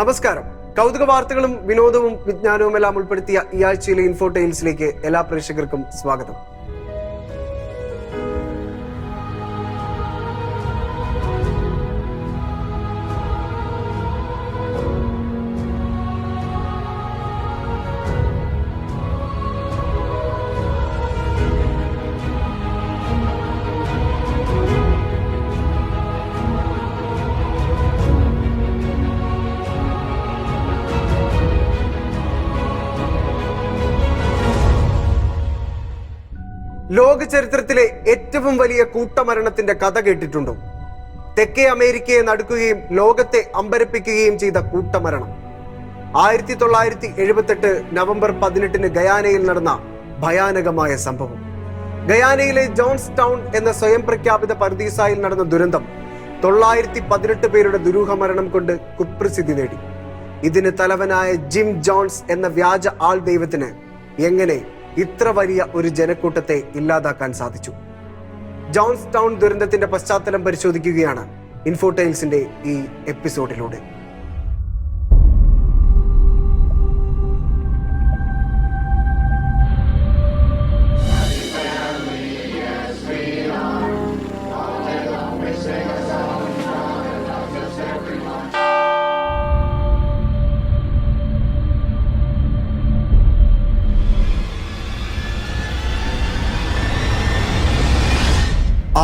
നമസ്കാരം. കൗതുക വാർത്തകളും വിനോദവും വിജ്ഞാനവും എല്ലാം ഉൾപ്പെടുത്തിയ ഈ ആഴ്ചയിലെ ഇൻഫോ ടൈൽസിലേക്ക് എല്ലാ പ്രേക്ഷകർക്കും സ്വാഗതം. ചരിത്രത്തിലെ ഏറ്റവും വലിയ കൂട്ടമരണത്തിന്റെ കഥ കേട്ടിട്ടുണ്ടോ? തെക്കേ അമേരിക്കയെ നടുക്കുകയും ലോകത്തെ അമ്പരപ്പിക്കുകയും ചെയ്ത കൂട്ടമരണം. ആയിരത്തി തൊള്ളായിരത്തി എഴുപത്തെട്ട് നവംബർ പതിനെട്ടിന് ഗയാനയിൽ നടന്ന ഭയാനകമായ സംഭവം. ഗയാനയിലെ ജോൺസ് ടൗൺ എന്ന സ്വയം പ്രഖ്യാപിത പരദീസായിൽ നടന്ന ദുരന്തം തൊള്ളായിരത്തി പതിനെട്ട് പേരുടെ ദുരൂഹ മരണം കൊണ്ട് കുപ്രസിദ്ധി നേടി. ഇതിന് തലവനായ ജിം ജോൺസ് എന്ന വ്യാജ ആൾ ദൈവത്തിന് എങ്ങനെ ഇത്ര വലിയ ഒരു ജനക്കൂട്ടത്തെ ഇല്ലാതാക്കാൻ സാധിച്ചു. ജോൺസ് ടൗൺ ദുരന്തത്തിന്റെ പശ്ചാത്തലം പരിശോധിക്കുകയാണ് ഇൻഫോടൈൽസിന്റെ ഈ എപ്പിസോഡിലൂടെ.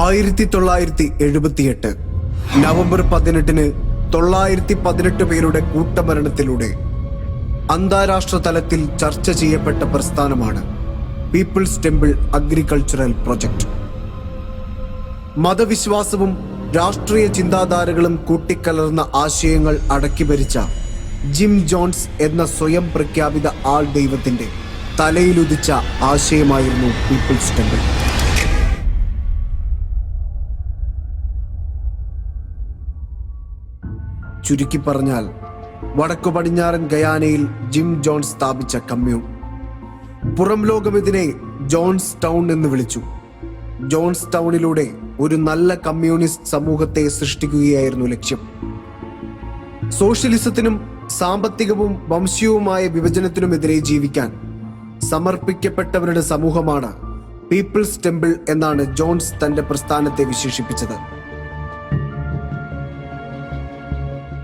ആയിരത്തി തൊള്ളായിരത്തി എഴുപത്തിയെട്ട് നവംബർ പതിനെട്ടിന് തൊള്ളായിരത്തി പതിനെട്ട് പേരുടെ കൂട്ടമരണത്തിലൂടെ അന്താരാഷ്ട്ര തലത്തിൽ ചർച്ച ചെയ്യപ്പെട്ട പ്രസ്ഥാനമാണ് പീപ്പിൾസ് ടെമ്പിൾ അഗ്രികൾച്ചറൽ പ്രൊജക്ട്. മതവിശ്വാസവും രാഷ്ട്രീയ ചിന്താധാരകളും കൂട്ടിക്കലർന്ന ആശയങ്ങൾ അടക്കിഭരിച്ച ജിം ജോൺസ് എന്ന സ്വയം പ്രഖ്യാപിത ആൾ ദൈവത്തിന്റെ തലയിലുദിച്ച ആശയമായിരുന്നു പീപ്പിൾസ് ടെമ്പിൾ. ചുരുക്കി പറഞ്ഞാൽ വടക്കു പടിഞ്ഞാറൻ ഗയാനയിൽ ജിം ജോൺസ് സ്ഥാപിച്ച കമ്മ്യൂൺ. പുറം ലോകം ഇതിനെ ജോൺസ് ടൗൺ എന്ന് വിളിച്ചു. ജോൺസ് ടൗണിലൂടെ ഒരു നല്ല കമ്മ്യൂണിസ്റ്റ് സമൂഹത്തെ സൃഷ്ടിക്കുകയായിരുന്നു ലക്ഷ്യം. സോഷ്യലിസത്തിനും സാമ്പത്തികവും വംശീയവുമായ വിഭജനത്തിനുമെതിരെ ജീവിക്കാൻ സമർപ്പിക്കപ്പെട്ടവരുടെ സമൂഹമാണ് പീപ്പിൾസ് ടെമ്പിൾ എന്നാണ് ജോൺസ് തന്റെ പ്രസ്ഥാനത്തെ വിശേഷിപ്പിച്ചത്.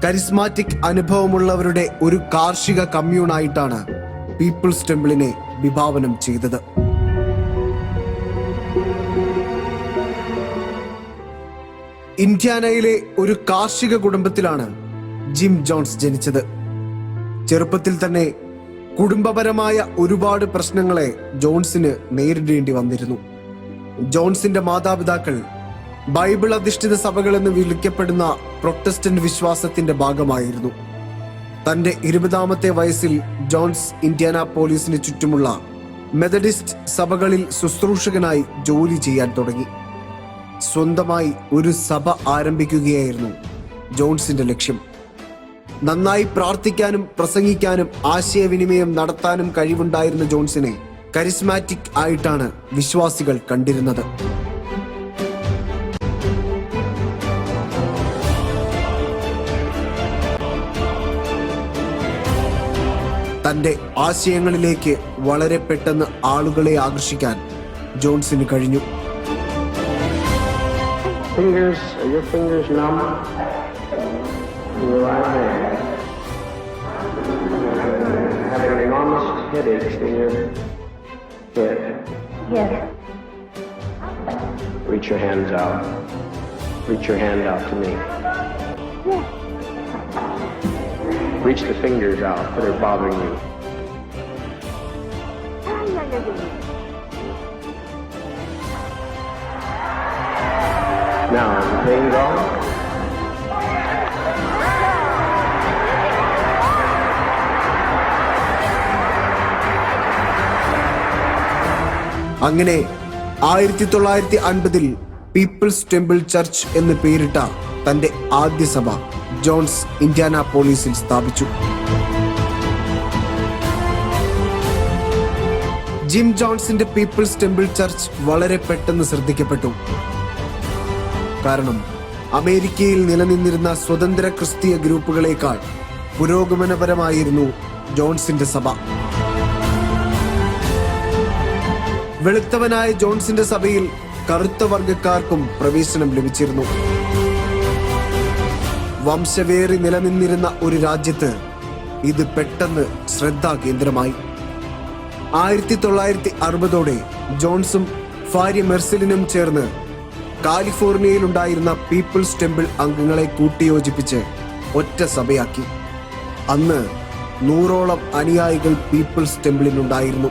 കരിസ്മാറ്റിക് അനുഭവമുള്ളവരുടെ ഒരു കാർഷിക കമ്മ്യൂണായിട്ടാണ് പീപ്പിൾസ് ടെമ്പിളിനെ വിഭാവനം ചെയ്തത്. ഇന്ത്യാനയിലെ ഒരു കാർഷിക കുടുംബത്തിലാണ് ജിം ജോൺസ് ജനിച്ചത്. ചെറുപ്പത്തിൽ തന്നെ കുടുംബപരമായ ഒരുപാട് പ്രശ്നങ്ങളെ ജോൺസിന് നേരിടേണ്ടി വന്നിരുന്നു. ജോൺസിന്റെ മാതാപിതാക്കൾ ബൈബിൾ അധിഷ്ഠിത സഭകൾ എന്ന് വിളിക്കപ്പെടുന്ന പ്രൊട്ടസ്റ്റന്റ് വിശ്വാസത്തിന്റെ ഭാഗമായിരുന്നു. തന്റെ ഇരുപതാമത്തെ വയസ്സിൽ ജോൺസ് ഇന്ത്യാന പോലീസിന് ചുറ്റുമുള്ള മെത്തഡിസ്റ്റ് സഭകളിൽ ശുശ്രൂഷകനായി ജോലി ചെയ്യാൻ തുടങ്ങി. സ്വന്തമായി ഒരു സഭ ആരംഭിക്കുകയായിരുന്നു ജോൺസിന്റെ ലക്ഷ്യം. നന്നായി പ്രാർത്ഥിക്കാനും പ്രസംഗിക്കാനും ആശയവിനിമയം നടത്താനും കഴിവുണ്ടായിരുന്ന ജോൺസിനെ കരിസ്മാറ്റിക് ആയിട്ടാണ് വിശ്വാസികൾ കണ്ടിരുന്നത്. തന്റെ ആശയങ്ങളിലേക്ക് വളരെ പെട്ടെന്ന് ആളുകളെ ആകർഷിക്കാൻ ജോൺസിന് കഴിഞ്ഞു Fingers, are your fingers numb? Your right hand. Having enormous headaches in your head. Yes. Reach your hands out. Reach your hand out to me. Yes. Reach the fingers out that are bothering you. Now, playing the അങ്ങനെ ആയിരത്തി തൊള്ളായിരത്തി അൻപതിൽ people's Temple church എന്ന് പേരിട്ട തന്റെ ആദ്യ സഭ John's Indiana പോലീസിൽ സ്ഥാപിച്ചു. ജിം ജോൺസിന്റെ പീപ്പിൾസ് ടെമ്പിൾ ചർച്ച് വളരെ പെട്ടെന്ന് ശ്രദ്ധിക്കപ്പെട്ടു. കാരണം അമേരിക്കയിൽ നിലനിന്നിരുന്ന സ്വതന്ത്ര ക്രിസ്തീയ ഗ്രൂപ്പുകളേക്കാൾ പുരോഗമനപരമായിരുന്നു ജോൺസിന്റെ സഭ. വെളുത്തവനായ ജോൺസിന്റെ സഭയിൽ കറുത്ത വർഗക്കാർക്കും പ്രവേശനം ലഭിച്ചിരുന്നു. വംശവേറി നിലനിന്നിരുന്ന ഒരു രാജ്യത്ത് ഇത് പെട്ടെന്ന് ശ്രദ്ധാകേന്ദ്രമായി ആയിരത്തി തൊള്ളായിരത്തി അറുപതോടെ ജോൺസും ഭാര്യ മെർസലിനും ചേർന്ന് കാലിഫോർണിയയിലുണ്ടായിരുന്ന പീപ്പിൾസ് ടെമ്പിൾ അംഗങ്ങളെ കൂട്ടിയോജിപ്പിച്ച് ഒറ്റ സഭയാക്കി. അന്ന് നൂറോളം അനുയായികൾ പീപ്പിൾസ് ടെമ്പിളിനുണ്ടായിരുന്നു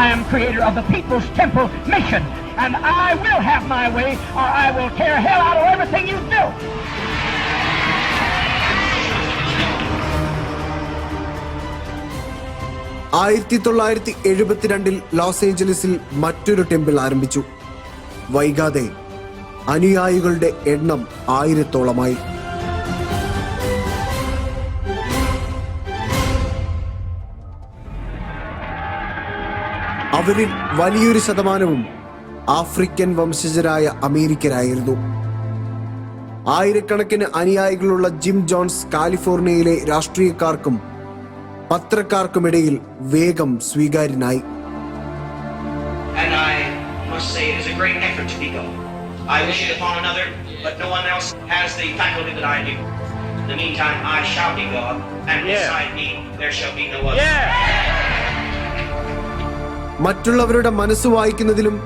I am creator of the People's Temple mission, and I will have my way, or I will tear hell out of everything you. ആയിരത്തി തൊള്ളായിരത്തി എഴുപത്തിരണ്ടിൽ ലോസ് ഏഞ്ചലസിൽ മറ്റൊരു ടെമ്പിൾ ആരംഭിച്ചു. വൈകാതെ അനുയായികളുടെ എണ്ണം ആയിരത്തോളമായി. അവരിൽ വലിയൊരു ശതമാനവും ആഫ്രിക്കൻ വംശജരായ അമേരിക്കരായിരുന്നു. ആയിരക്കണക്കിന് അനുയായികളുള്ള ജിം ജോൺസ് കാലിഫോർണിയയിലെ രാഷ്ട്രീയക്കാർക്കും പത്രക്കാർക്കുമിടയിൽ വേഗം സ്വീകാര്യനായി. Must say it is a great effort to be gone. I wish it upon another, but no one else has the faculty that I do. In the meantime, I shall be God, and yeah. beside me there shall be no other. മറ്റുള്ളവരുടെ മനസ്സ് വായിക്കുന്നതിലും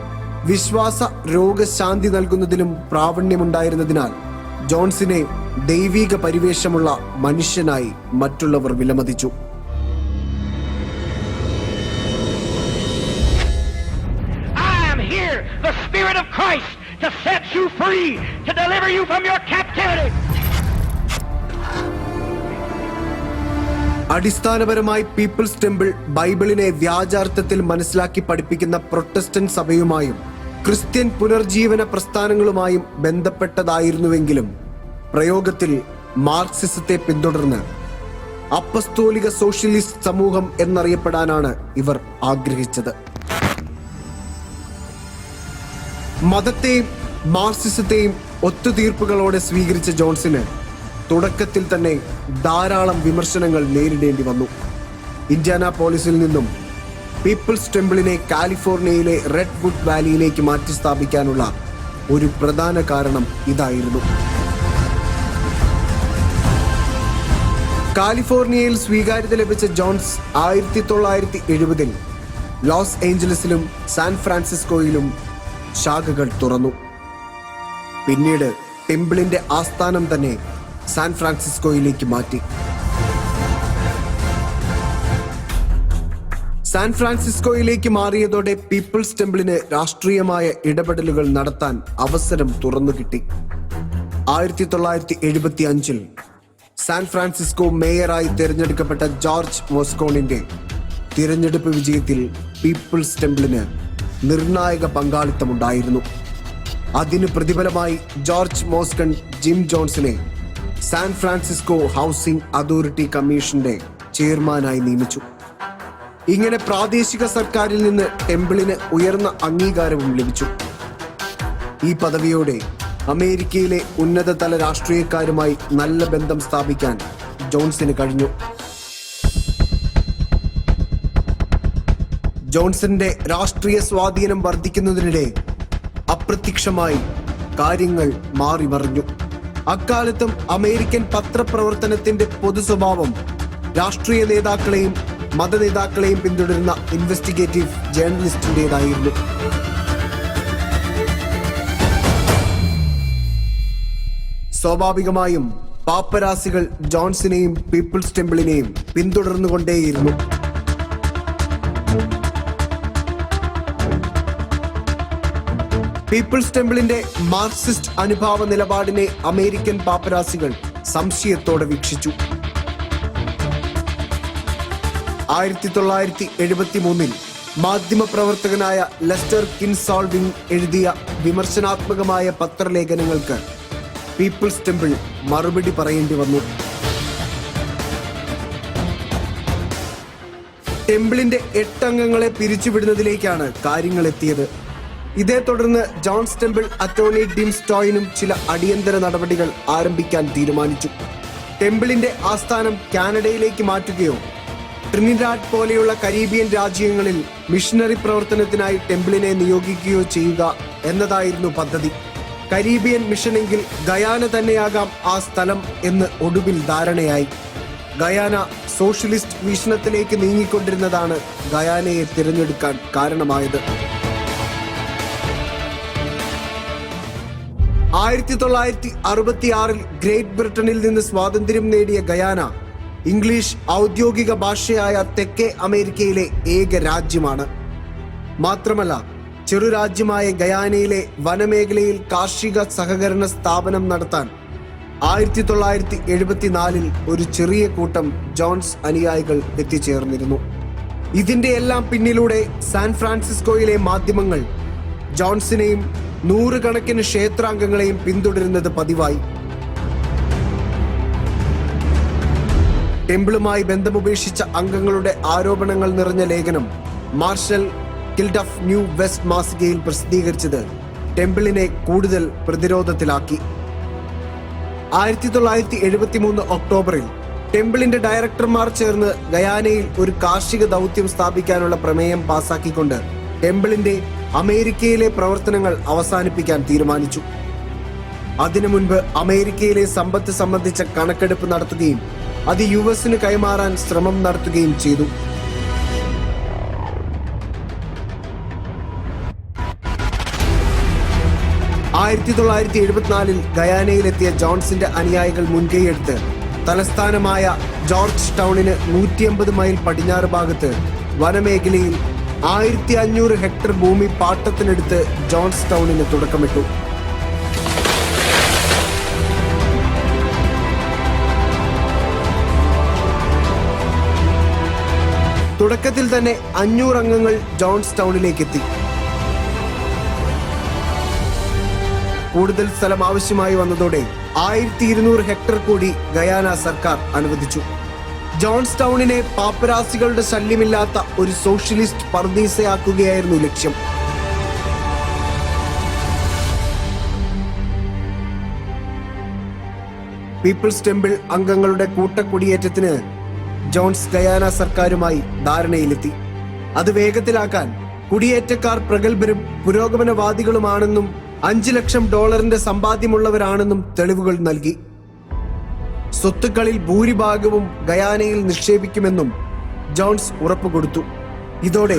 വിശ്വാസ രോഗശാന്തി നൽകുന്നതിലും പ്രാവണ്യമുണ്ടായിരുന്നതിനാൽ ജോൺസിനെ ദൈവീക പരിവേഷമുള്ള മനുഷ്യനായി മറ്റുള്ളവർ വിലമതിച്ചു free, to deliver you from your captivity. അടിസ്ഥാനപരമായി പീപ്പിൾസ് ടെമ്പിൾ ബൈബിളിനെ വ്യാജാർത്ഥത്തിൽ മനസ്സിലാക്കി പഠിപ്പിക്കുന്ന പ്രൊട്ടസ്റ്റന്റ് സഭയുമായും ക്രിസ്ത്യൻ പുനർജീവന പ്രസ്ഥാനങ്ങളുമായും ബന്ധപ്പെട്ടതായിരുന്നുവെങ്കിലും പ്രയോഗത്തിൽ മാർക്സിസത്തെ പിന്തുടർന്ന് അപ്പസ്തോലിക സോഷ്യലിസ്റ്റ് സമൂഹം എന്നറിയപ്പെടാനാണ് ഇവർ ആഗ്രഹിച്ചത് മതത്തെയും മാർക്സിസത്തെയും ഒത്തുതീർപ്പുകളോടെ സ്വീകരിച്ച ജോൺസിന് തുടക്കത്തിൽ തന്നെ ധാരാളം വിമർശനങ്ങൾ നേരിടേണ്ടി വന്നു. ഇന്ത്യാന പോലീസിൽ നിന്നും പീപ്പിൾസ് ടെമ്പിളിനെ കാലിഫോർണിയയിലെ റെഡ് വുഡ് വാലിയിലേക്ക് മാറ്റി സ്ഥാപിക്കാനുള്ള ഒരു പ്രധാന കാരണം ഇതായിരുന്നു. കാലിഫോർണിയയിൽ സ്വീകാര്യത ലഭിച്ച ജോൺസ് ആയിരത്തി തൊള്ളായിരത്തി എഴുപതിൽ ലോസ് ഏഞ്ചലസിലും സാൻ ഫ്രാൻസിസ്കോയിലും ശാഖകൾ തുറന്നു. പിന്നീട് ടെമ്പിളിന്റെ ആസ്ഥാനം തന്നെ സാൻ ഫ്രാൻസിസ്കോയിലേക്ക് മാറ്റി. സാൻ ഫ്രാൻസിസ്കോയിലേക്ക് മാറിയതോടെ പീപ്പിൾസ് ടെമ്പിളിന് രാഷ്ട്രീയമായ ഇടപെടലുകൾ നടത്താൻ അവസരം തുറന്നു കിട്ടി. ആയിരത്തി തൊള്ളായിരത്തി എഴുപത്തി അഞ്ചിൽ സാൻ ഫ്രാൻസിസ്കോ മേയറായി തിരഞ്ഞെടുക്കപ്പെട്ട ജോർജ് മോസ്കോണിന്റെ തിരഞ്ഞെടുപ്പ് വിജയത്തിൽ പീപ്പിൾസ് ടെമ്പിളിന് നിർണായക പങ്കാളിത്തമുണ്ടായിരുന്നു. അതിന് പ്രതിഫലമായി ജോർജ് മോസ്കൺ ജിം ജോൺസിനെ സാൻ ഫ്രാൻസിസ്കോ ഹൗസിംഗ് അതോറിറ്റി കമ്മീഷന്റെ ചെയർമാനായി നിയമിച്ചു. ഇങ്ങനെ പ്രാദേശിക സർക്കാരിൽ നിന്ന് ടെമ്പിളിന് ഉയർന്ന അംഗീകാരവും ലഭിച്ചു. ഈ പദവിയോടെ അമേരിക്കയിലെ ഉന്നതതല രാഷ്ട്രീയക്കാരുമായി നല്ല ബന്ധം സ്ഥാപിക്കാൻ ജോൺസിന് കഴിഞ്ഞു. ജോൺസന്റെ രാഷ്ട്രീയ സ്വാധീനം വർദ്ധിക്കുന്നതിനിടെ അപ്രത്യക്ഷമായി കാര്യങ്ങൾ മാറി മറിഞ്ഞു. അക്കാലത്തും അമേരിക്കൻ പത്രപ്രവർത്തനത്തിന്റെ പൊതു സ്വഭാവം രാഷ്ട്രീയ നേതാക്കളെയും മത നേതാക്കളെയും പിന്തുടരുന്ന ഇൻവെസ്റ്റിഗേറ്റീവ് ജേർണലിസ്റ്റിന്റേതായിരുന്നു സ്വാഭാവികമായും പാപ്പരാസികൾ ജോൺസിനെയും പീപ്പിൾസ് ടെമ്പിളിനെയും പിന്തുടർന്നുകൊണ്ടേയിരുന്നു. പീപ്പിൾസ് ടെമ്പിളിന്റെ മാർക്സിസ്റ്റ് അനുഭാവ നിലപാടിനെ അമേരിക്കൻ പാപ്പരാസികൾ സംശയത്തോടെ വീക്ഷിച്ചു. ആയിരത്തി തൊള്ളായിരത്തി എഴുപത്തി മൂന്നിൽ മാധ്യമപ്രവർത്തകനായ ലെസ്റ്റർ കിൻസോൾവിംഗ് എഴുതിയ വിമർശനാത്മകമായ പത്രലേഖനങ്ങൾക്ക് പീപ്പിൾസ് ടെമ്പിൾ മറുപടി പറയേണ്ടി വന്നു. ടെമ്പിളിന്റെ എട്ടംഗങ്ങളെ പിരിച്ചുവിടുന്നതിലേക്കാണ് കാര്യങ്ങൾ എത്തിയത് ഇതേ തുടർന്ന് ജോൺ അറ്റോർണി ഡിം സ്റ്റോയിനും ചില അടിയന്തര നടപടികൾ ആരംഭിക്കാൻ തീരുമാനിച്ചു. ടെമ്പിളിന്റെ ആസ്ഥാനം കാനഡയിലേക്ക് മാറ്റുകയോ ട്രിനിഡാഡ് പോലെയുള്ള കരീബിയൻ രാജ്യങ്ങളിൽ മിഷണറി പ്രവർത്തനത്തിനായി ടെമ്പിളിനെ നിയോഗിക്കുകയോ ചെയ്യുക എന്നതായിരുന്നു പദ്ധതി. കരീബിയൻ മിഷനെങ്കിൽ ഗയാന തന്നെയാകാം ആ സ്ഥലം എന്ന് ഒടുവിൽ ധാരണയായി. ഗയാന സോഷ്യലിസ്റ്റ് വീക്ഷണത്തിലേക്ക് നീങ്ങിക്കൊണ്ടിരുന്നതാണ് ഗയാനയെ തിരഞ്ഞെടുക്കാൻ കാരണമായത്. ആയിരത്തി തൊള്ളായിരത്തി അറുപത്തി ആറിൽ ഗ്രേറ്റ് ബ്രിട്ടനിൽ നിന്ന് സ്വാതന്ത്ര്യം നേടിയ ഗയാന ഇംഗ്ലീഷ് ഔദ്യോഗിക ഭാഷയായ തെക്കേ അമേരിക്കയിലെ ഏക രാജ്യമാണ്. മാത്രമല്ല ചെറു രാജ്യമായ ഗയാനയിലെ വനമേഖലയിൽ കാർഷിക സഹകരണ സ്ഥാപനം നടത്താൻ ആയിരത്തി തൊള്ളായിരത്തി എഴുപത്തിനാലിൽ ഒരു ചെറിയ കൂട്ടം ജോൺസ് അനുയായികൾ എത്തിച്ചേർന്നിരുന്നു. ഇതിന്റെ എല്ലാം പിന്നിലൂടെ സാൻ ഫ്രാൻസിസ്കോയിലെ മാധ്യമങ്ങൾ ജോൺസിനെയും നൂറുകണക്കിന് ക്ഷേത്രാംഗങ്ങളെയും പിന്തുടരുന്നത് പതിവായി. ടെമ്പിളുമായി ബന്ധമുപേക്ഷിച്ച അംഗങ്ങളുടെ ആരോപണങ്ങൾ നിറഞ്ഞ ലേഖനം മാർഷൽ കിൽഡഫ് ന്യൂ വെസ്റ്റ് മാസികയിൽ പ്രസിദ്ധീകരിച്ചത് ടെമ്പിളിനെ കൂടുതൽ പ്രതിരോധത്തിലാക്കി. ആയിരത്തി തൊള്ളായിരത്തി എഴുപത്തി മൂന്ന് ഒക്ടോബറിൽ ടെമ്പിളിന്റെ ഡയറക്ടർമാർ ചേർന്ന് ഗയാനയിൽ ഒരു കാർഷിക ദൗത്യം സ്ഥാപിക്കാനുള്ള പ്രമേയം പാസാക്കിക്കൊണ്ട് ടെമ്പിളിന്റെ അമേരിക്കയിലെ പ്രവർത്തനങ്ങൾ അവസാനിപ്പിക്കാൻ തീരുമാനിച്ചു. അതിനു മുൻപ് അമേരിക്കയിലെ സമ്പത്ത് സംബന്ധിച്ച കണക്കെടുപ്പ് നടത്തുകയും അത് യു എസിന് കൈമാറാൻ ശ്രമം നടത്തുകയും ചെയ്തു. ആയിരത്തി തൊള്ളായിരത്തി എഴുപത്തിനാലിൽ ഗയാനയിലെത്തിയ ജോൺസിന്റെ അനുയായികൾ മുൻകൈയെടുത്ത് തലസ്ഥാനമായ ജോർജ് ടൗണിന് നൂറ്റിയമ്പത് മൈൽ പടിഞ്ഞാറ് ഭാഗത്ത് വനമേഖലയിൽ ആയിരത്തി അഞ്ഞൂറ് ഹെക്ടർ ഭൂമി പാട്ടത്തിനെടുത്ത് ജോൺസ് ടൗണിന് തുടക്കമിട്ടു. തുടക്കത്തിൽ തന്നെ അഞ്ഞൂറ് അംഗങ്ങൾ ജോൺസ് ടൗണിലേക്ക് എത്തി കൂടുതൽ സ്ഥലം ആവശ്യമായി വന്നതോടെ ആയിരത്തി ഇരുന്നൂറ് ഹെക്ടർ കൂടി ഗയാന സർക്കാർ അനുവദിച്ചു. ജോൺസ് ടൗണിനെ പാപ്പരാസികളുടെ ശല്യമില്ലാത്ത ഒരു സോഷ്യലിസ്റ്റ് പർദീസയാക്കുകയായിരുന്നു ലക്ഷ്യം. പീപ്പിൾസ് ടെമ്പിൾ അംഗങ്ങളുടെ കൂട്ടക്കുടിയേറ്റത്തിന് ജോൺസ് ഗയാന സർക്കാരുമായി ധാരണയിലെത്തി. അത് വേഗത്തിലാക്കാൻ കുടിയേറ്റക്കാർ പ്രഗത്ഭരും പുരോഗമനവാദികളുമാണെന്നും അഞ്ചു ലക്ഷം ഡോളറിന്റെ സമ്പാദ്യമുള്ളവരാണെന്നും തെളിവുകൾ നൽകി. സ്വത്തുക്കളിൽ ഭൂരിഭാഗവും ഗയാനയിൽ നിക്ഷേപിക്കുമെന്നും ജോൺസ് ഉറപ്പുകൊടുത്തു. ഇതോടെ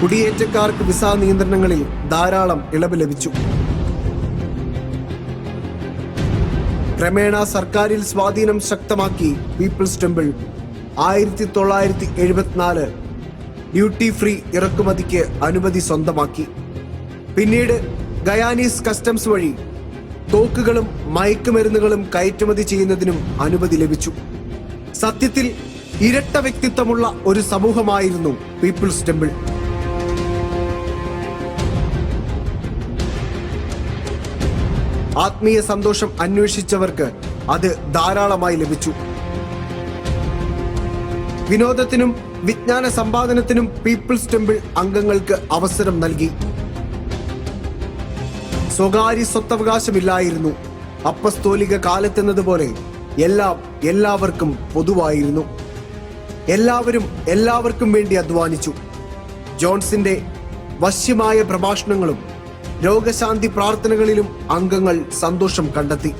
കുടിയേറ്റക്കാർക്ക് വിസ നിയന്ത്രണങ്ങളിൽ ധാരാളം ഇളവ് ലഭിച്ചു. ക്രമേണ സർക്കാരിൽ സ്വാധീനം ശക്തമാക്കി പീപ്പിൾസ് ടെമ്പിൾ ആയിരത്തി തൊള്ളായിരത്തി എഴുപത്തിനാല് ഡ്യൂട്ടി ഫ്രീ ഇറക്കുമതിക്ക് അനുമതി സ്വന്തമാക്കി. പിന്നീട് ഗയാനീസ് കസ്റ്റംസ് വഴി തോക്കുകളും മയക്കുമരുന്നുകളും കയറ്റുമതി ചെയ്യുന്നതിനും അനുമതി ലഭിച്ചു. സത്യത്തിൽ ഇരട്ട വ്യക്തിത്വമുള്ള ഒരു സമൂഹമായിരുന്നു പീപ്പിൾസ് ടെമ്പിൾ. ആത്മീയ സന്തോഷം അന്വേഷിച്ചവർക്ക് അത് ധാരാളമായി ലഭിച്ചു. വിനോദത്തിനും വിജ്ഞാന സമ്പാദനത്തിനും പീപ്പിൾസ് ടെമ്പിൾ അംഗങ്ങൾക്ക് അവസരം നൽകി. സ്വകാര്യ സ്വത്തവകാശമില്ലായിരുന്നു. അപ്പസ്തോലിക കാലത്തെന്നതുപോലെ എല്ലാം എല്ലാവർക്കും പൊതുവായിരുന്നു. എല്ലാവരും എല്ലാവർക്കും വേണ്ടി അധ്വാനിച്ചു. ജോൺസിന്റെ വശ്യമായ പ്രഭാഷണങ്ങളും രോഗശാന്തി പ്രാർത്ഥനകളിലും അംഗങ്ങൾ സന്തോഷം കണ്ടെത്തി.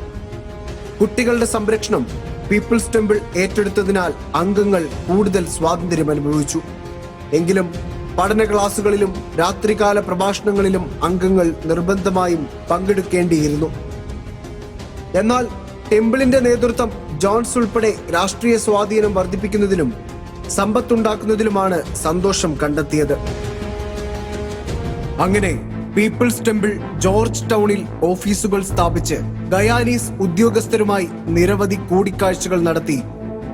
കുട്ടികളുടെ സംരക്ഷണം പീപ്പിൾസ് ടെമ്പിൾ ഏറ്റെടുത്തതിനാൽ അംഗങ്ങൾ കൂടുതൽ സ്വാതന്ത്ര്യം അനുഭവിച്ചു. എങ്കിലും പഠന ക്ലാസുകളിലും രാത്രികാല പ്രഭാഷണങ്ങളിലും അംഗങ്ങൾ നിർബന്ധമായും പങ്കെടുക്കേണ്ടിയിരുന്നു. എന്നാൽ ടെമ്പിളിന്റെ നേതൃത്വം ജോൺസ് ഉൾപ്പെടെ രാഷ്ട്രീയ സ്വാധീനം വർദ്ധിപ്പിക്കുന്നതിലും സമ്പത്തുണ്ടാക്കുന്നതിലുമാണ് സന്തോഷം കണ്ടെത്തിയത്. അങ്ങനെ പീപ്പിൾസ് ടെമ്പിൾ ജോർജ് ടൗണിൽ ഓഫീസുകൾ സ്ഥാപിച്ച് ഗയാനീസ് ഉദ്യോഗസ്ഥരുമായി നിരവധി കൂടിക്കാഴ്ചകൾ നടത്തി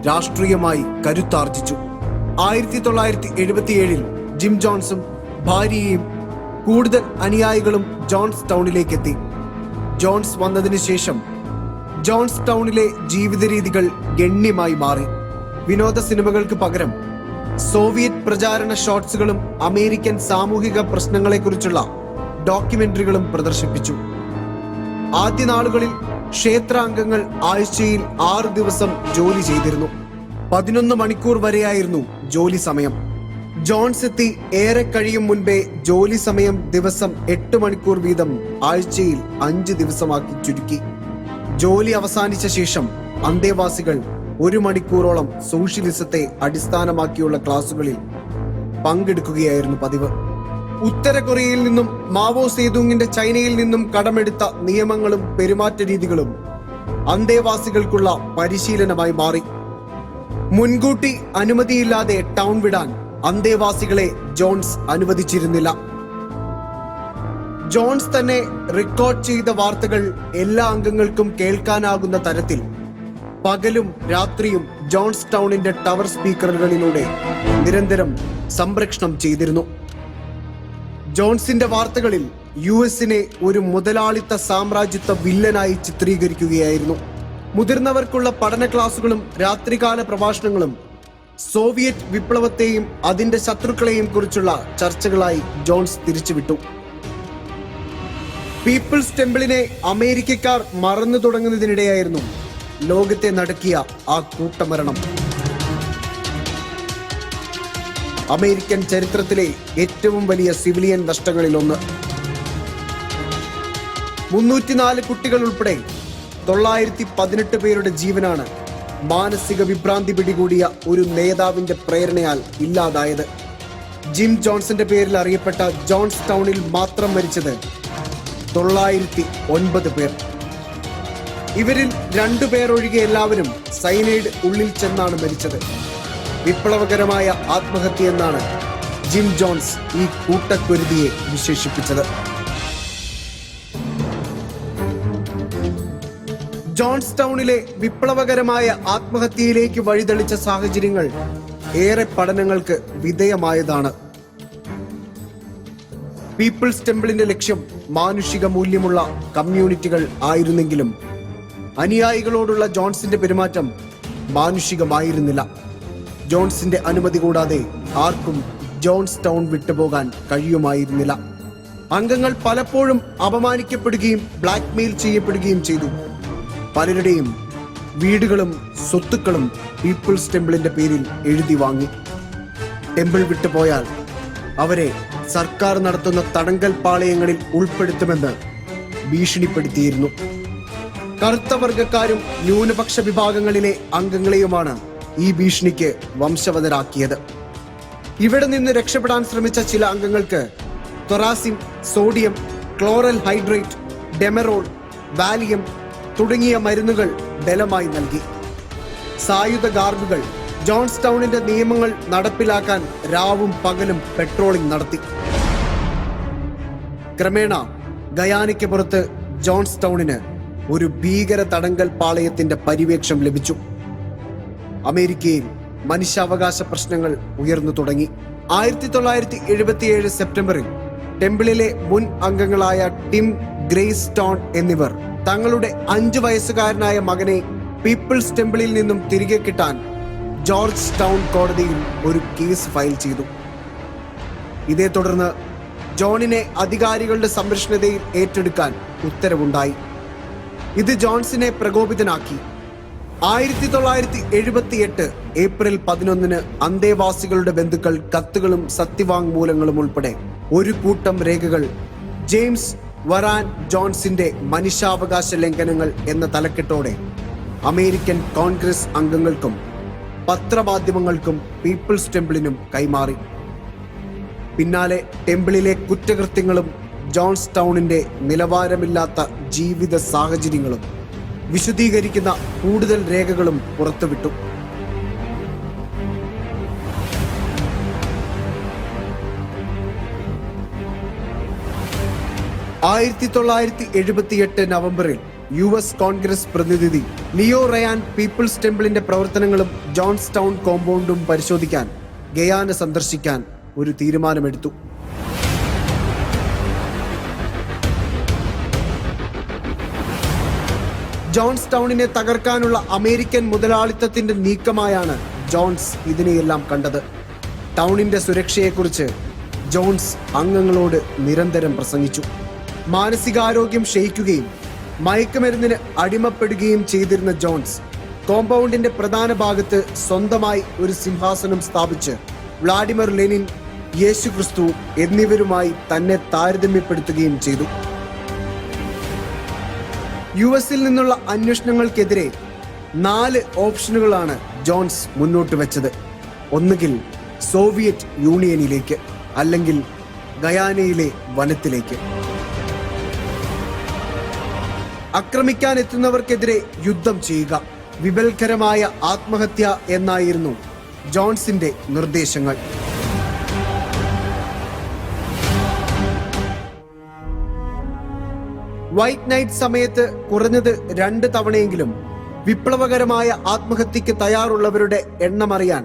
രാഷ്ട്രീയമായി കരുത്താർജിച്ചു. ആയിരത്തി തൊള്ളായിരത്തി എഴുപത്തിയേഴിൽ ജിം ജോൺസും ഭാര്യയും കൂടുതൽ അനുയായികളും ജോൺസ് ടൗണിലേക്ക് എത്തി ജോൺസ് വന്നതിന് ശേഷം ജോൺസ് ടൗണിലെ ജീവിത രീതികൾ ഗണ്യമായി മാറി. വിനോദ സിനിമകൾക്ക് പകരം സോവിയറ്റ് പ്രചാരണ ഷോട്ട്സുകളും അമേരിക്കൻ സാമൂഹിക പ്രശ്നങ്ങളെക്കുറിച്ചുള്ള ഡോക്യുമെന്ററികളും പ്രദർശിപ്പിച്ചു. ആദ്യ നാളുകളിൽ ക്ഷേത്രാംഗങ്ങൾ ആഴ്ചയിൽ ആറ് ദിവസം ജോലി ചെയ്തിരുന്നു. പതിനൊന്ന് മണിക്കൂർ വരെയായിരുന്നു ജോലി സമയം. ജോൺസ് എത്തി ഏറെ കഴിയും മുൻപേ ജോലി സമയം ദിവസം എട്ട് മണിക്കൂർ വീതം ആഴ്ചയിൽ അഞ്ച് ദിവസമാക്കി ചുരുക്കി. ജോലി അവസാനിച്ച ശേഷം അന്തേവാസികൾ ഒരു മണിക്കൂറോളം സോഷ്യലിസത്തെ അടിസ്ഥാനമാക്കിയുള്ള ക്ലാസുകളിൽ പങ്കെടുക്കുകയായിരുന്നു പതിവ്. ഉത്തര കൊറിയയിൽ നിന്നും മാവോ സേതുങ്ങിന്റെ ചൈനയിൽ നിന്നും കടമെടുത്ത നിയമങ്ങളും പെരുമാറ്റ രീതികളും അന്തേവാസികൾക്കുള്ള പരിശീലനമായി മാറി. മുൻകൂട്ടി അനുമതിയില്ലാതെ ടൗൺ വിടാൻ അന്തേവാസികളെ ജോൺസ് അനുവദിച്ചിരുന്നില്ല. ജോൺസ് തന്നെ റെക്കോർഡ് ചെയ്ത വാർത്തകൾ എല്ലാ അംഗങ്ങൾക്കും കേൾക്കാനാകുന്ന തരത്തിൽ പകലും രാത്രിയും ജോൺസ് ടൗണിന്റെ ടവർ സ്പീക്കറുകളിലൂടെ നിരന്തരം സംരക്ഷണം ചെയ്തിരുന്നു. ജോൺസിന്റെ വാർത്തകളിൽ യു എസിനെ ഒരു മുതലാളിത്ത സാമ്രാജ്യത്വ വില്ലനായി ചിത്രീകരിക്കുകയായിരുന്നു. മുതിർന്നവർക്കുള്ള പഠന ക്ലാസുകളും രാത്രികാല പ്രഭാഷണങ്ങളും സോവിയറ്റ് വിപ്ലവത്തെയും അതിന്റെ ശത്രുക്കളെയും കുറിച്ചുള്ള ചർച്ചകളായി ജോൺസ് തിരിച്ചുവിട്ടു. പീപ്പിൾസ് ടെമ്പിളിനെ അമേരിക്കക്കാർ മറന്നു തുടങ്ങുന്നതിനിടെയായിരുന്നു ലോകത്തെ നടക്കിയ ആ കൂട്ടമരണം. അമേരിക്കൻ ചരിത്രത്തിലെ ഏറ്റവും വലിയ സിവിലിയൻ നഷ്ടങ്ങളിലൊന്ന്. മുന്നൂറ്റിനാല് കുട്ടികൾ ഉൾപ്പെടെ തൊള്ളായിരത്തി പതിനെട്ട് പേരുടെ ജീവനാണ് മാനസിക വിഭ്രാന്തി പിടികൂടിയ ഒരു നേതാവിന്റെ പ്രേരണയാൽ ഇല്ലാതായത്. ജിം ജോൺസന്റെ പേരിൽ അറിയപ്പെട്ട ജോൺസ് ടൗണിൽ മാത്രം മരിച്ചത് തൊള്ളായിരത്തി ഒൻപത് പേർ. ഇവരിൽ രണ്ടു പേരൊഴികെ എല്ലാവരും സൈനൈഡ് ഉള്ളിൽ ചെന്നാണ് മരിച്ചത്. വിപ്ലവകരമായ ആത്മഹത്യ എന്നാണ് ജിം ജോൺസ് ഈ കൂട്ടക്കുരുതിയെ വിശേഷിപ്പിച്ചത്. ജോൺസ് ടൗണിലെ വിപ്ലവകരമായ ആത്മഹത്യയിലേക്ക് വഴിതെളിച്ച സാഹചര്യങ്ങൾ ഏറെ പഠനങ്ങൾക്ക് വിധേയമായതാണ്. പീപ്പിൾസ് ടെമ്പിളിന്റെ ലക്ഷ്യം മാനുഷിക മൂല്യമുള്ള കമ്മ്യൂണിറ്റികൾ ആയിരുന്നെങ്കിലും അനുയായികളോടുള്ള ജോൺസിന്റെ പെരുമാറ്റം മാനുഷികമായിരുന്നില്ല. ജോൺസിന്റെ അനുമതി കൂടാതെ ആർക്കും ജോൺസ് ടൗൺ വിട്ടുപോകാൻ കഴിയുമായിരുന്നില്ല. അംഗങ്ങൾ പലപ്പോഴും അപമാനിക്കപ്പെടുകയും ബ്ലാക്ക്മെയിൽ ചെയ്യപ്പെടുകയും ചെയ്തു. പലരുടെയും വീടുകളും സ്വത്തുക്കളും പീപ്പിൾസ് ടെമ്പിളിന്റെ പേരിൽ എഴുതി വാങ്ങി. ടെമ്പിൾ വിട്ടുപോയാൽ അവരെ സർക്കാർ നടത്തുന്ന തടങ്കൽ പാളയങ്ങളിൽ ഉൾപ്പെടുത്തുമെന്ന് ഭീഷണിപ്പെടുത്തിയിരുന്നു. കറുത്ത വർഗക്കാരും ന്യൂനപക്ഷ വിഭാഗങ്ങളിലെ അംഗങ്ങളെയുമാണ് ഈ ഭീഷണിക്ക് വംശവതരാക്കിയത്. ഇവിടെ നിന്ന് രക്ഷപ്പെടാൻ ശ്രമിച്ച ചില അംഗങ്ങൾക്ക് Thorazine sodium chloral hydrate Demerol Valium തുടങ്ങിയ മരുന്നുകൾ ബലമായി നൽകി. സായുധ ഗാർഡുകൾ ജോൺസ് ടൗണിന്റെ നിയമങ്ങൾ നടപ്പിലാക്കാൻ രാവും പകലും പെട്രോളിംഗ് നടത്തി. ക്രമേണ ഗയാനയ്ക്ക് പുറത്ത് ജോൺസ് ടൗണിന് ഒരു ഭീകര തടങ്കൽ പാളയത്തിന്റെ പരിവേക്ഷം ലഭിച്ചു. അമേരിക്കയിൽ മനുഷ്യാവകാശ പ്രശ്നങ്ങൾ ഉയർന്നു തുടങ്ങി. ആയിരത്തി തൊള്ളായിരത്തി എഴുപത്തിയേഴ് സെപ്റ്റംബറിൽ ടെമ്പിളിലെ മുൻ അംഗങ്ങളായ ടിം ഗ്രേസ് സ്റ്റോൺ എന്നിവർ തങ്ങളുടെ അഞ്ചു വയസ്സുകാരനായ മകനെ പീപ്പിൾസ് ടെമ്പിളിൽ നിന്നും തിരികെ കിട്ടാൻ ജോർജ് ടൗൺ കോടതിയിൽ ഒരു കേസ് ഫയൽ ചെയ്തു. ഇതേ തുടർന്ന് ജോണിനെ അധികാരികളുടെ സംരക്ഷണതയിൽ ഏറ്റെടുക്കാൻ ഉത്തരവുണ്ടായി. ഇത് ജോൺസിനെ പ്രകോപിതനാക്കി. ആയിരത്തി തൊള്ളായിരത്തി എഴുപത്തി എട്ട് ഏപ്രിൽ പതിനൊന്നിന് അന്തേവാസികളുടെ ബന്ധുക്കൾ കത്തുകളും സത്യവാങ്മൂലങ്ങളും ഉൾപ്പെടെ ഒരു കൂട്ടം രേഖകൾ ജെയിംസ് വറാൻ ജോൺസിന്റെ മനുഷ്യാവകാശ ലംഘനങ്ങൾ എന്ന തലക്കെട്ടോടെ അമേരിക്കൻ കോൺഗ്രസ് അംഗങ്ങൾക്കും പത്രമാധ്യമങ്ങൾക്കും പീപ്പിൾസ് ടെമ്പിളിനും കൈമാറി. പിന്നാലെ ടെമ്പിളിലെ കുറ്റകൃത്യങ്ങളും ജോൺസ് ടൗണിന്റെ നിലവാരമില്ലാത്ത ജീവിത സാഹചര്യങ്ങളും വിശദീകരിക്കുന്ന കൂടുതൽ രേഖകളും പുറത്തുവിട്ടു. ആയിരത്തി തൊള്ളായിരത്തി എഴുപത്തിയെട്ട് നവംബറിൽ യു എസ് കോൺഗ്രസ് പ്രതിനിധി നിയോ റയാൻ പീപ്പിൾസ് ടെമ്പിളിന്റെ പ്രവർത്തനങ്ങളും ജോൺസ് ടൗൺ കോമ്പൗണ്ടും പരിശോധിക്കാൻ ഗയാന സന്ദർശിക്കാൻ ഒരു തീരുമാനമെടുത്തു. ജോൺസ് ടൗണിനെ തകർക്കാനുള്ള അമേരിക്കൻ മുതലാളിത്തത്തിന്റെ നീക്കമായാണ് ജോൺസ് ഇതിനെയെല്ലാം കണ്ടത്. ടൗണിന്റെ സുരക്ഷയെക്കുറിച്ച് ജോൺസ് അംഗങ്ങളോട് നിരന്തരം പ്രസംഗിച്ചു. മാനസികാരോഗ്യം ക്ഷയിക്കുകയും മയക്കുമരുന്നിന് അടിമപ്പെടുകയും ചെയ്തിരുന്ന ജോൺസ് കോമ്പൗണ്ടിന്റെ പ്രധാന ഭാഗത്ത് സ്വന്തമായി ഒരു സിംഹാസനം സ്ഥാപിച്ച് വ്ളാഡിമിർ ലെനിൻ യേശുക്രിസ്തു എന്നിവരുമായി തന്നെ താരതമ്യപ്പെടുത്തുകയും ചെയ്തു. യു എസിൽ നിന്നുള്ള അന്വേഷണങ്ങൾക്കെതിരെ നാല് ഓപ്ഷനുകളാണ് ജോൺസ് മുന്നോട്ട് വെച്ചത്. ഒന്നുകിൽ സോവിയറ്റ് യൂണിയനിലേക്ക് അല്ലെങ്കിൽ ഗയാനയിലെ വനത്തിലേക്ക്. ആക്രമിക്കാൻ എത്തുന്നവർക്കെതിരെ യുദ്ധം ചെയ്യുക. വിപൽക്കരമായ ആത്മഹത്യ എന്നായിരുന്നു ജോൺസിന്റെ നിർദ്ദേശങ്ങൾ. വൈറ്റ് നൈറ്റ് സമയത്ത് കുറഞ്ഞത് രണ്ട് തവണയെങ്കിലും വിപ്ലവകരമായ ആത്മഹത്യക്ക് തയ്യാറുള്ളവരുടെ എണ്ണമറിയാൻ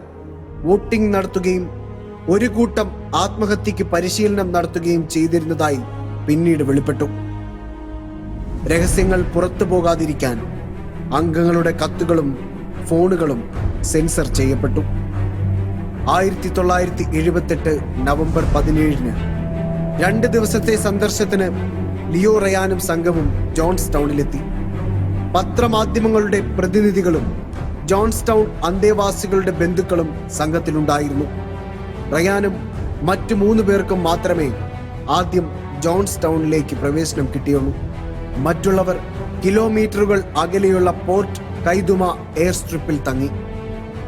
വോട്ടിംഗ് നടത്തുകയും ഒരു കൂട്ടം ആത്മഹത്യക്ക് പരിശീലനം നടത്തുകയും ചെയ്തിരുന്നതായി പിന്നീട് വെളിപ്പെട്ടു. രഹസ്യങ്ങൾ പുറത്തു പോകാതിരിക്കാൻ അംഗങ്ങളുടെ കത്തുകളും ഫോണുകളും സെൻസർ ചെയ്യപ്പെട്ടു. ആയിരത്തി തൊള്ളായിരത്തി എഴുപത്തെട്ട് നവംബർ പതിനേഴിന് രണ്ട് ദിവസത്തെ സന്ദർശനത്തിന് ലിയോ റയാനും സംഘവും ജോൺസ് ടൗണിലെത്തി പത്രമാധ്യമങ്ങളുടെ പ്രതിനിധികളും ജോൺസ് ടൗൺ അന്തേവാസികളുടെ ബന്ധുക്കളും സംഘത്തിലുണ്ടായിരുന്നു. റയാനും മറ്റു മൂന്ന് പേർക്കും മാത്രമേ ആദ്യം ജോൺസ് ടൗണിലേക്ക് പ്രവേശനം കിട്ടിയുള്ളൂ. മറ്റുള്ളവർ കിലോമീറ്ററുകൾ അകലെയുള്ള പോർട്ട് കൈതുമ എയർ സ്ട്രിപ്പിൽ തങ്ങി.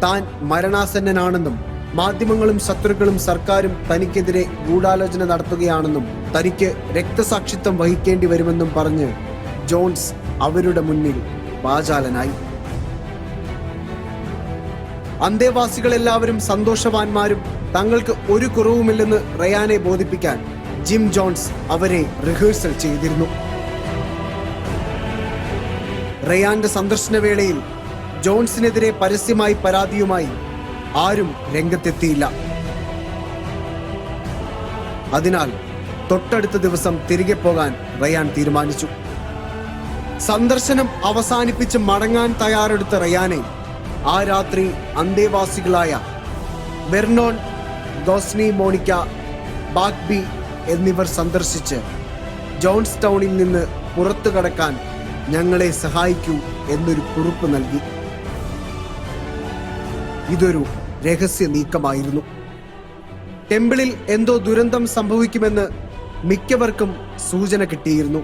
താൻ മരണാസന്നനാണെന്നും മാധ്യമങ്ങളും ശത്രുക്കളും സർക്കാരും തനിക്കെതിരെ ഗൂഢാലോചന നടത്തുകയാണെന്നും തനിക്ക് രക്തസാക്ഷിത്വം വഹിക്കേണ്ടി വരുമെന്നും പറഞ്ഞ് ജോൺസ് അവരുടെ മുന്നിൽ പാചാലനായി. അന്തേവാസികളെല്ലാവരും സന്തോഷവാന്മാരും തങ്ങൾക്ക് ഒരു കുറവുമില്ലെന്ന് റയാനെ ബോധിപ്പിക്കാൻ ജിം ജോൺസ് അവരെ റിഹേഴ്സൽ ചെയ്തിരുന്നു. റയാന്റെ സന്ദർശന വേളയിൽ ജോൺസിനെതിരെ പരസ്യമായി പരാതിയുമായി ആരും രംഗത്തെത്തിയില്ല. അതിനാൽ തൊട്ടടുത്ത ദിവസം തിരികെ പോകാൻ റയാൻ തീരുമാനിച്ചു. സന്ദർശനം അവസാനിപ്പിച്ച് മടങ്ങാൻ തയ്യാറെടുത്ത റയാനെ ആ രാത്രി അന്തേവാസികളായ വെർണോൺ ഗോസ്നി മോണിക്ക ബാഗ്ബി എന്നിവർ സന്ദർശിച്ച് ജോൺസ് ടൗണിൽ നിന്ന് പുറത്തു കടക്കാൻ ഞങ്ങളെ സഹായിക്കൂ എന്നൊരു കുറിപ്പ് നൽകി. ഇതൊരു രഹസ്യ നീക്കമായിരുന്നു. ടെമ്പിളിൽ എന്തോ ദുരന്തം സംഭവിക്കുമെന്ന് മിക്കവർക്കും സൂചന കിട്ടിയിരുന്നു.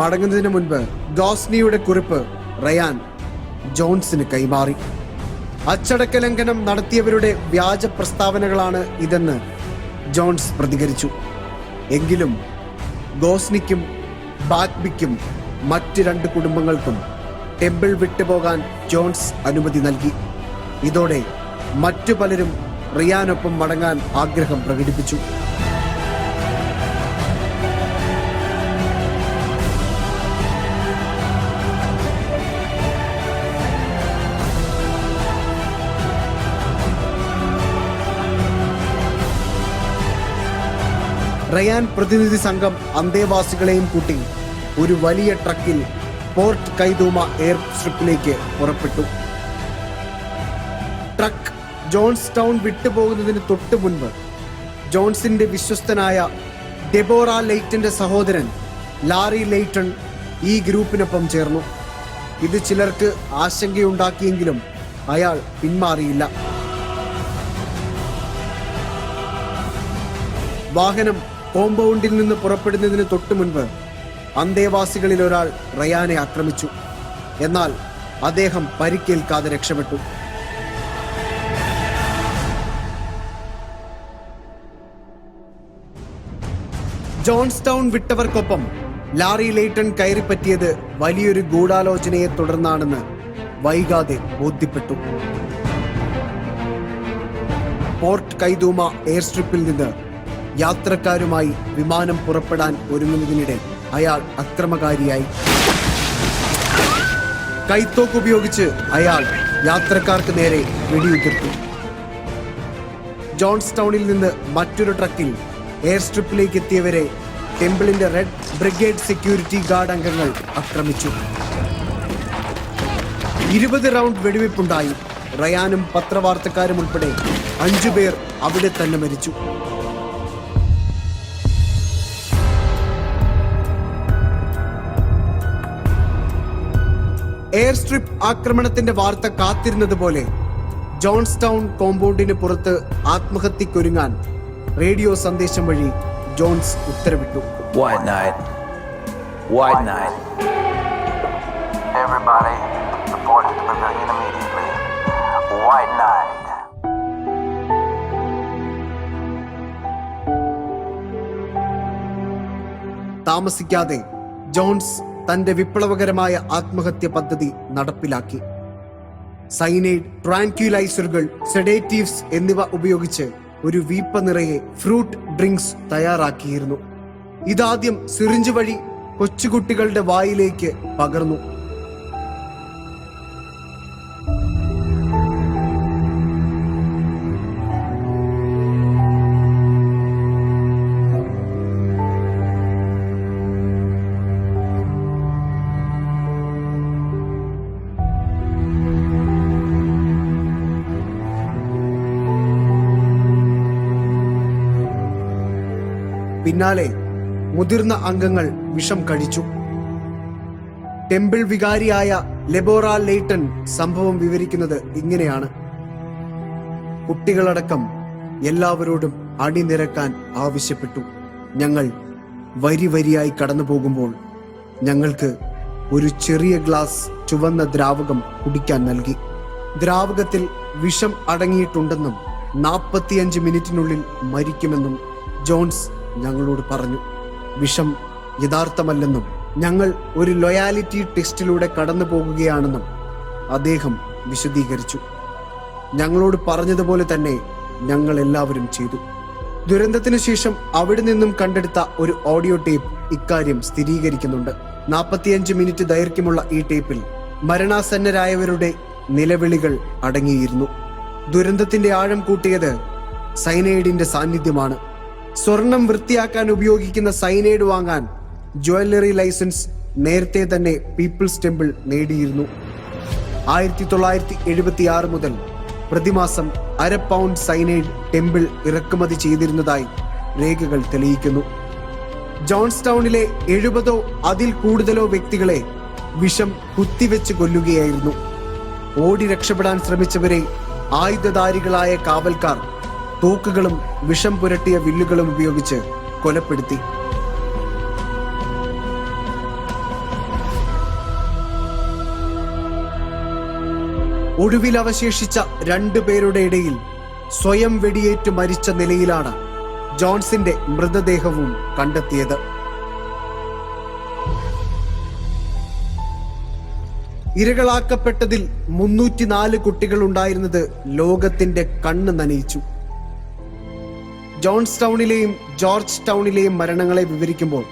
മടങ്ങുന്നതിന് മുൻപ് ഗോസ്നിയുടെ കുറിപ്പ് റയാൻ ജോൺസിന് കൈമാറി. അച്ചടക്ക ലംഘനം നടത്തിയവരുടെ വ്യാജ പ്രസ്താവനകളാണ് ഇതെന്ന് ജോൺസ് പ്രതികരിച്ചു. എങ്കിലും ഗോസ്നിക്കും ബാഗ്ബിക്കും മറ്റ് രണ്ട് കുടുംബങ്ങൾക്കും ടെമ്പിൾ വിട്ടുപോകാൻ ജോൺസ് അനുമതി നൽകി. ഇതോടെ മറ്റു പലരും റിയാനൊപ്പം മടങ്ങാൻ ആഗ്രഹം പ്രകടിപ്പിച്ചു. റയാൻ പ്രതിനിധി സംഘം അന്തേവാസികളെയും കൂട്ടി ഒരു വലിയ ട്രക്കിൽ പോർട്ട് കൈതൂമ എയർ സ്ട്രിപ്പിലേക്ക് പുറപ്പെട്ടു. ട്രക്ക് ജോൺസ് ടൗൺ വിട്ടുപോകുന്നതിന് തൊട്ട് മുൻപ് ജോൺസിന്റെ വിശ്വസ്തനായ ഡെബോറ ലെയ്റ്റന്റെ സഹോദരൻ ലാറി ലെയ്റ്റൺ ഈ ഗ്രൂപ്പിനൊപ്പം ചേർന്നു. ഇത് ചിലർക്ക് ആശങ്കയുണ്ടാക്കിയെങ്കിലും അയാൾ പിന്മാറിയില്ല. വാഹനം കോമ്പൗണ്ടിൽ നിന്ന് പുറപ്പെടുന്നതിന് തൊട്ടു മുൻപ് അന്തേവാസികളിൽ ഒരാൾ റയാനെ ആക്രമിച്ചു. എന്നാൽ അദ്ദേഹം പരിക്കേൽക്കാതെ രക്ഷപ്പെട്ടു. ജോൺസ് ടൗൺ വിട്ടവർക്കൊപ്പം ലാറി ലേറ്റൺ കയറിപ്പറ്റിയത് വലിയൊരു ഗൂഢാലോചനയെ തുടർന്നാണെന്ന് വൈകാതെ ബോധ്യപ്പെട്ടു. പോർട്ട് കൈതൂമ എയർ സ്ട്രിപ്പിൽ നിന്ന് യാത്രക്കാരുമായി വിമാനം പുറപ്പെടാൻ ഒരുങ്ങുന്നതിനിടെ അയാൾ അക്രമകാരിയായി. കൈത്തോക്ക് ഉപയോഗിച്ച് അയാൾ യാത്രക്കാർക്ക് നേരെ വെടിയുതിർത്തു. ജോൺസ് ടൗണിൽ നിന്ന് മറ്റൊരു ട്രക്കിൽ എയർ സ്ട്രിപ്പിലേക്ക് എത്തിയവരെ ടെമ്പിളിന്റെ റെഡ് ബ്രിഗേഡ് സെക്യൂരിറ്റി ഗാർഡ് അംഗങ്ങൾ ആക്രമിച്ചു. ഇരുപത് റൗണ്ട് വെടിവെപ്പുണ്ടായി. റയാനും പത്രവാർത്തക്കാരും ഉൾപ്പെടെ അഞ്ചു പേർ അവിടെ തന്നെ മരിച്ചു. എയർ സ്ട്രിപ്പ് ആക്രമണത്തിന്റെ വാർത്ത കാത്തിരുന്നത് പോലെ ജോൺസ് ടൗൺ കോമ്പൗണ്ടിന് പുറത്ത് ആത്മഹത്യക്കൊരുങ്ങാൻ റേഡിയോ സന്ദേശം വഴി ജോൺസ് ഉത്തരവിട്ടു White Knight. White Knight. Everybody, report to the pavilion immediately. White Knight. താമസിക്കാതെ ജോൺസ് തന്റെ വിപ്ലവകരമായ ആത്മഹത്യ പദ്ധതി നടപ്പിലാക്കി. സൈനൈഡ് ട്രാൻക്യുലൈസറുകൾ സെഡേറ്റീവ്സ് എന്നിവ ഉപയോഗിച്ച് ഒരു വീപ്പ നിറയെ ഫ്രൂട്ട് ഡ്രിങ്ക്സ് തയ്യാറാക്കിയിരുന്നു. ഇതാദ്യം സിറിഞ്ച് വഴി കൊച്ചുകുട്ടികളുടെ വായിലേക്ക് പകർന്നു. പിന്നാലെ മുതിർന്ന അംഗങ്ങൾ വിഷം കഴിച്ചു ടെമ്പിൾ വികാരിയായ ലെബോറ ലെയ്ട്ടൺ സംഭവം വിവരിക്കുന്നത് ഇങ്ങനെയാണ്. കുട്ടികളടക്കം എല്ലാവരോടും അണിനിരക്കാൻ ആവശ്യപ്പെട്ടു. ഞങ്ങൾ വരി വരിയായി കടന്നു പോകുമ്പോൾ ഞങ്ങൾക്ക് ഒരു ചെറിയ ഗ്ലാസ് ചുവന്ന ദ്രാവകം കുടിക്കാൻ നൽകി. ദ്രാവകത്തിൽ വിഷം അടങ്ങിയിട്ടുണ്ടെന്നും നാൽപ്പത്തിയഞ്ച് മിനിറ്റിനുള്ളിൽ മരിക്കുമെന്നും ജോൺസ് ഞങ്ങളോട് പറഞ്ഞു വിഷം യഥാർത്ഥമല്ലെന്നും ഞങ്ങൾ ഒരു ലൊയാലിറ്റി ടെസ്റ്റിലൂടെ കടന്നു പോകുകയാണെന്നും അദ്ദേഹം വിശദീകരിച്ചു. ഞങ്ങളോട് പറഞ്ഞതുപോലെ തന്നെ ഞങ്ങൾ എല്ലാവരും ചെയ്തു. ദുരന്തത്തിനു ശേഷം അവിടെ നിന്നും കണ്ടെടുത്ത ഒരു ഓഡിയോ ടേപ്പ് ഇക്കാര്യം സ്ഥിരീകരിക്കുന്നുണ്ട്. നാൽപ്പത്തിയഞ്ച് മിനിറ്റ് ദൈർഘ്യമുള്ള ഈ ടേപ്പിൽ മരണാസന്നരായവരുടെ നിലവിളികൾ അടങ്ങിയിരുന്നു. ദുരന്തത്തിന്റെ ആഴം കൂട്ടിയത് സൈനൈഡിന്റെ സാന്നിധ്യമാണ്. സ്വർണം വൃത്തിയാക്കാൻ ഉപയോഗിക്കുന്ന സൈനൈഡ് വാങ്ങാൻ ജ്വല്ലറി ലൈസൻസ് നേരത്തെ തന്നെ പീപ്പിൾസ് ടെമ്പിൾ നേടിയിരുന്നു. ആയിരത്തി തൊള്ളായിരത്തി എഴുപത്തി ആറ് മുതൽ പ്രതിമാസം അര പൗണ്ട് സൈനൈഡ് ടെമ്പിൾ ഇറക്കുമതി ചെയ്തിരുന്നതായി രേഖകൾ തെളിയിക്കുന്നു. ജോൺസ് ടൗണിലെ എഴുപതോ അതിൽ കൂടുതലോ വ്യക്തികളെ വിഷം കുത്തിവെച്ച് കൊല്ലുകയായിരുന്നു. ഓടി രക്ഷപ്പെടാൻ ശ്രമിച്ചവരെ ആയുധധാരികളായ കാവൽക്കാർ തൂക്കുകളും വിഷം പുരട്ടിയ വില്ലുകളും ഉപയോഗിച്ച് കൊലപ്പെടുത്തി. ഒടുവിൽ അവശേഷിച്ച രണ്ടു പേരുടെ ഇടയിൽ സ്വയം വെടിയേറ്റ് മരിച്ച നിലയിലാണ് ജോൺസിന്റെ മൃതദേഹവും കണ്ടെത്തിയത്. ഇരകളാക്കപ്പെട്ടതിൽ മുന്നൂറ്റിനാല് കുട്ടികൾ ഉണ്ടായിരുന്നത് ലോകത്തിന്റെ കണ്ണ് നനയിച്ചു. ജോൺസ് ടൗണിലെയും ജോർജ് ടൗണിലെയും മരണങ്ങളെ വിവരിക്കുമ്പോൾ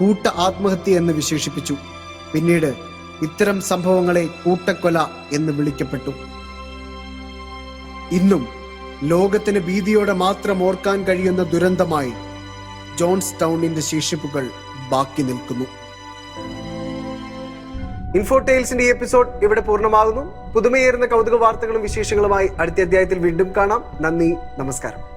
കൂട്ട ആത്മഹത്യ എന്ന് വിശേഷിപ്പിച്ചു. പിന്നീട് ഇത്തരം സംഭവങ്ങളെ കൂട്ടക്കൊല എന്ന് വിളിക്കപ്പെട്ടു. ഇന്നും ലോകത്തിന് ഭീതിയോടെ മാത്രം ഓർക്കാൻ കഴിയുന്ന ദുരന്തമായി ജോൺസ് ടൗണിന്റെ ശേഷിപ്പുകൾ ബാക്കി നിൽക്കുന്നു. ഇൻഫോടെയിൽസിന്റെ ഈ എപ്പിസോഡ് ഇവിടെ പൂർണമാകുന്നു. പുതുമയേറുന്ന കൗതുക വാർത്തകളും വിശേഷങ്ങളുമായി അടുത്ത അധ്യായത്തിൽ വീണ്ടും കാണാം. നന്ദി നമസ്കാരം.